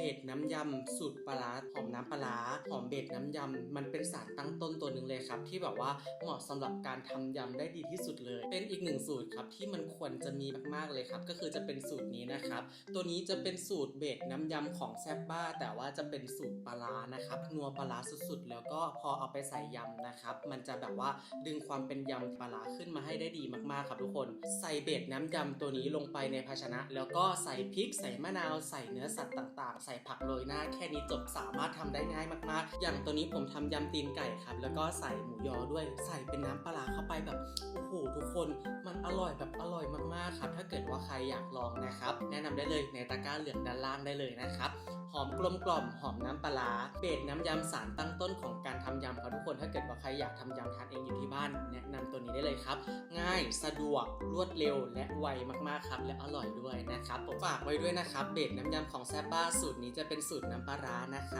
เบสน้ำยำสูตรปลาหอมน้ำปลาหอมเบสน้ำยำมันเป็นสารตั้งต้นตัวหนึ่งเลยครับ ที่แบบว่าเหมาะสำหรับการทำยำได้ดีที่สุดเลย เป็นอีกหนึ่งสูตรครับที่มันควรจะมีมากๆเลยครับ ก็คือจะเป็นสูตรนี้นะครับ ตัวนี้จะเป็นสูตรเบสน้ำยำของแซบบ้า แต่ว่าจะเป็นสูตรปลานะครับนัวปลาสุดๆ แล้วก็พอเอาไปใส่ยำนะครับ มันจะแบบว่าดึงความเป็นยำปลาขึ้นมาให้ได้ดีมากๆครับทุกคน ใส่เบสน้ำยำตัวนี้ลงไปในภาชนะ แล้วก็ใส่พริกใส่มะนาวใส่เนื้อสัตว์ต่างๆส่ผักโรยหน้า แค่นี้จบสามารถทำได้ง่ายมากๆ อย่างตัวนี้ผมทำยำตีนไก่ครับ แล้วก็ใส่หมูยอด้วย ใส่เป็นน้ำปลาเข้าไปแบบโอ้โหทุกคนมันอร่อยแบบอร่อยมากๆครับ ถ้าเกิดว่าใครอยากลองนะครับ แนะนำได้เลยในตะกร้าเหลืองด้านล่างได้เลยนะครับหอมกลมกล่อมหอมน้ำปลาเบสน้ำยำสารตั้งต้นของการทำยำครับทุกคนถ้าเกิดว่าใครอยากทำยำทานเองอยู่ที่บ้าน ได้เลยครับ ง่ายสะดวกรวดเร็วและไวมากๆครับ และอร่อยด้วยนะครับผมฝากไว้ด้วยนะครับเบสน้ำยำของแซบบ้าสูตรนี้จะเป็นสูตรน้ำปลาร้านะครับ